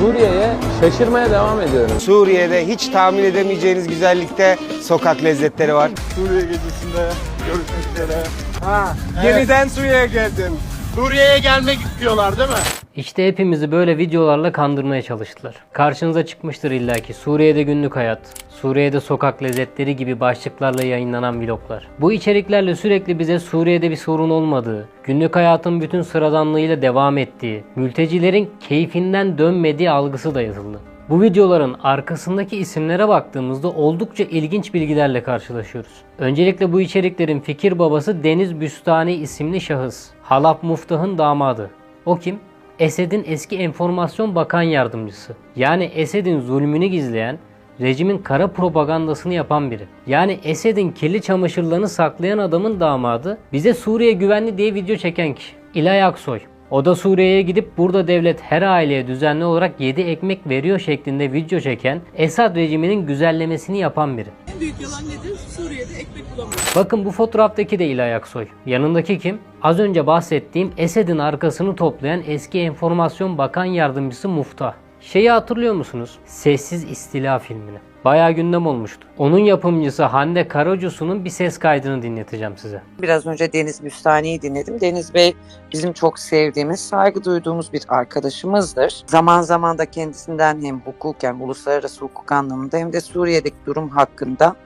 Suriye'ye şaşırmaya devam ediyorum. Suriye'de hiç tahmin edemeyeceğiniz güzellikte sokak lezzetleri var. Suriye gecesinde görüşmek üzere. Ha, yeniden Suriye'ye geldim. Suriye'ye gelmek istiyorlar değil mi? İşte hepimizi böyle videolarla kandırmaya çalıştılar. Karşınıza çıkmıştır illaki Suriye'de günlük hayat, Suriye'de sokak lezzetleri gibi başlıklarla yayınlanan vloglar. Bu içeriklerle sürekli bize Suriye'de bir sorun olmadığı, günlük hayatın bütün sıradanlığıyla devam ettiği, mültecilerin keyfinden dönmediği algısı da yazıldı. Bu videoların arkasındaki isimlere baktığımızda oldukça ilginç bilgilerle karşılaşıyoruz. Öncelikle bu içeriklerin fikir babası Deniz Büstani isimli şahıs. Halap Muftah'ın damadı. O kim? Esed'in eski enformasyon bakan yardımcısı. Yani Esed'in zulmünü gizleyen, rejimin kara propagandasını yapan biri. Yani Esed'in kirli çamaşırlarını saklayan adamın damadı bize Suriye güvenli diye video çeken kişi. İlay Aksoy. O da Suriye'ye gidip burada devlet her aileye düzenli olarak 7 ekmek veriyor şeklinde video çeken Esad rejiminin güzellemesini yapan biri. Büyük yalan nedir? Suriye'de ekmek bulamıyoruz. Bakın bu fotoğraftaki de İlay Aksoy. Yanındaki kim? Az önce bahsettiğim Esed'in arkasını toplayan eski enformasyon bakan yardımcısı Muftah. Şeyi hatırlıyor musunuz? Sessiz İstila filmini. Bayağı gündem olmuştu. Onun yapımcısı Hande Karacusu'nun bir ses kaydını dinleteceğim size. Biraz önce Deniz Büstani'yi dinledim. Deniz Bey bizim çok sevdiğimiz, saygı duyduğumuz bir arkadaşımızdır. Zaman zaman da kendisinden hem hukuken, uluslararası hukuk anlamında hem de Suriye'deki durum hakkında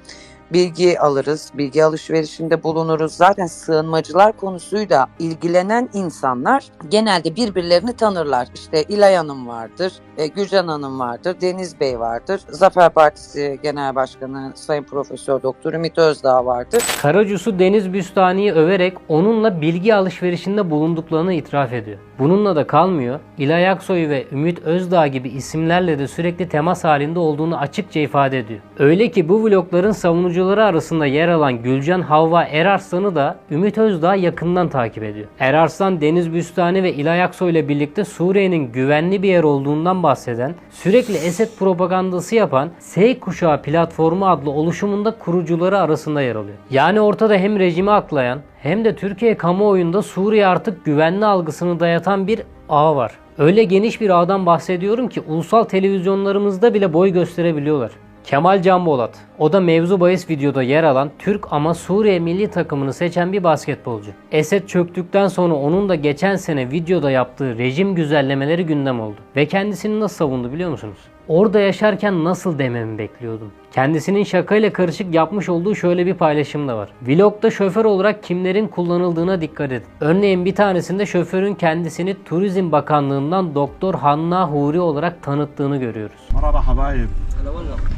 bilgi alırız, bilgi alışverişinde bulunuruz. Zaten sığınmacılar konusuyla ilgilenen insanlar genelde birbirlerini tanırlar. İşte İlay Hanım vardır, e, Gülcan Hanım vardır, Deniz Bey vardır, Zafer Partisi Genel Başkanı Sayın Profesör Doktor Ümit Özdağ vardır. Karacusu Deniz Büstani'yi överek onunla bilgi alışverişinde bulunduklarını itiraf ediyor. Bununla da kalmıyor. İlay Aksoy ve Ümit Özdağ gibi isimlerle de sürekli temas halinde olduğunu açıkça ifade ediyor. Öyle ki bu vlogların savunucuları arasında yer alan Gülcan Havva Erarslan'ı da Ümit Özdağ yakından takip ediyor. Erarslan Deniz Büstani ve İlay Aksoy ile birlikte Suriye'nin güvenli bir yer olduğundan bahseden, sürekli Esed propagandası yapan S Kuşağı platformu adlı oluşumunda kurucuları arasında yer alıyor. Yani ortada hem rejimi aklayan hem de Türkiye kamuoyunda Suriye artık güvenli algısını dayatan bir ağ var. Öyle geniş bir ağdan bahsediyorum ki ulusal televizyonlarımızda bile boy gösterebiliyorlar. Kemal Can Bolat. O da mevzu bahis videoda yer alan Türk ama Suriye milli takımını seçen bir basketbolcu. Esed çöktükten sonra onun da geçen sene videoda yaptığı rejim güzellemeleri gündem oldu. Ve kendisini nasıl savundu biliyor musunuz? Orada yaşarken nasıl dememi bekliyordum. Kendisinin şakayla karışık yapmış olduğu şöyle bir paylaşım da var. Vlogda şoför olarak kimlerin kullanıldığına dikkat edin. Örneğin bir tanesinde şoförün kendisini Turizm Bakanlığından Doktor Hanna Huri olarak tanıttığını görüyoruz. Merhaba habayib.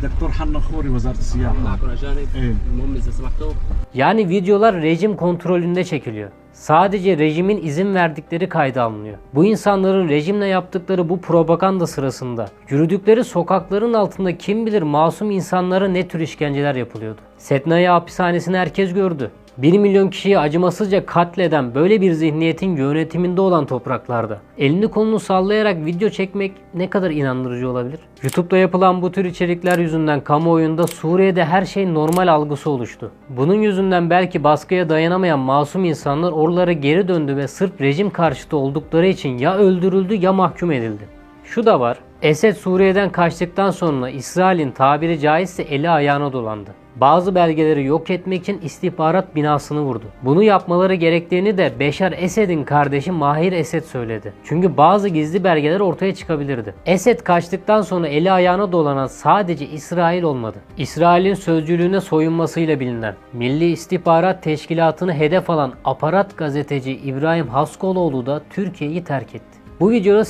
Doktor Hanna Huri Vazaret Siyaha. Yani videolar rejim kontrolünde çekiliyor. Sadece rejimin izin verdikleri kayda alınıyor. Bu insanların rejimle yaptıkları bu propaganda sırasında yürüdükleri sokakların altında kim bilir masum insanlara ne tür işkenceler yapılıyordu. Setnaya hapishanesini herkes gördü. 1 milyon kişiyi acımasızca katleden böyle bir zihniyetin yönetiminde olan topraklarda elini kolunu sallayarak video çekmek ne kadar inandırıcı olabilir? YouTube'da yapılan bu tür içerikler yüzünden kamuoyunda Suriye'de her şey normal algısı oluştu. Bunun yüzünden belki baskıya dayanamayan masum insanlar oralara geri döndü ve sırf rejim karşıtı oldukları için ya öldürüldü ya mahkum edildi. Şu da var. Esed Suriye'den kaçtıktan sonra İsrail'in tabiri caizse eli ayağına dolandı. Bazı belgeleri yok etmek için istihbarat binasını vurdu. Bunu yapmaları gerektiğini de Beşar Esed'in kardeşi Mahir Esed söyledi. Çünkü bazı gizli belgeler ortaya çıkabilirdi. Esed kaçtıktan sonra eli ayağına dolanan sadece İsrail olmadı. İsrail'in sözcülüğüne soyunmasıyla bilinen, Milli İstihbarat Teşkilatı'nı hedef alan aparat gazeteci İbrahim Haskoloğlu da Türkiye'yi terk etti. Bu videoda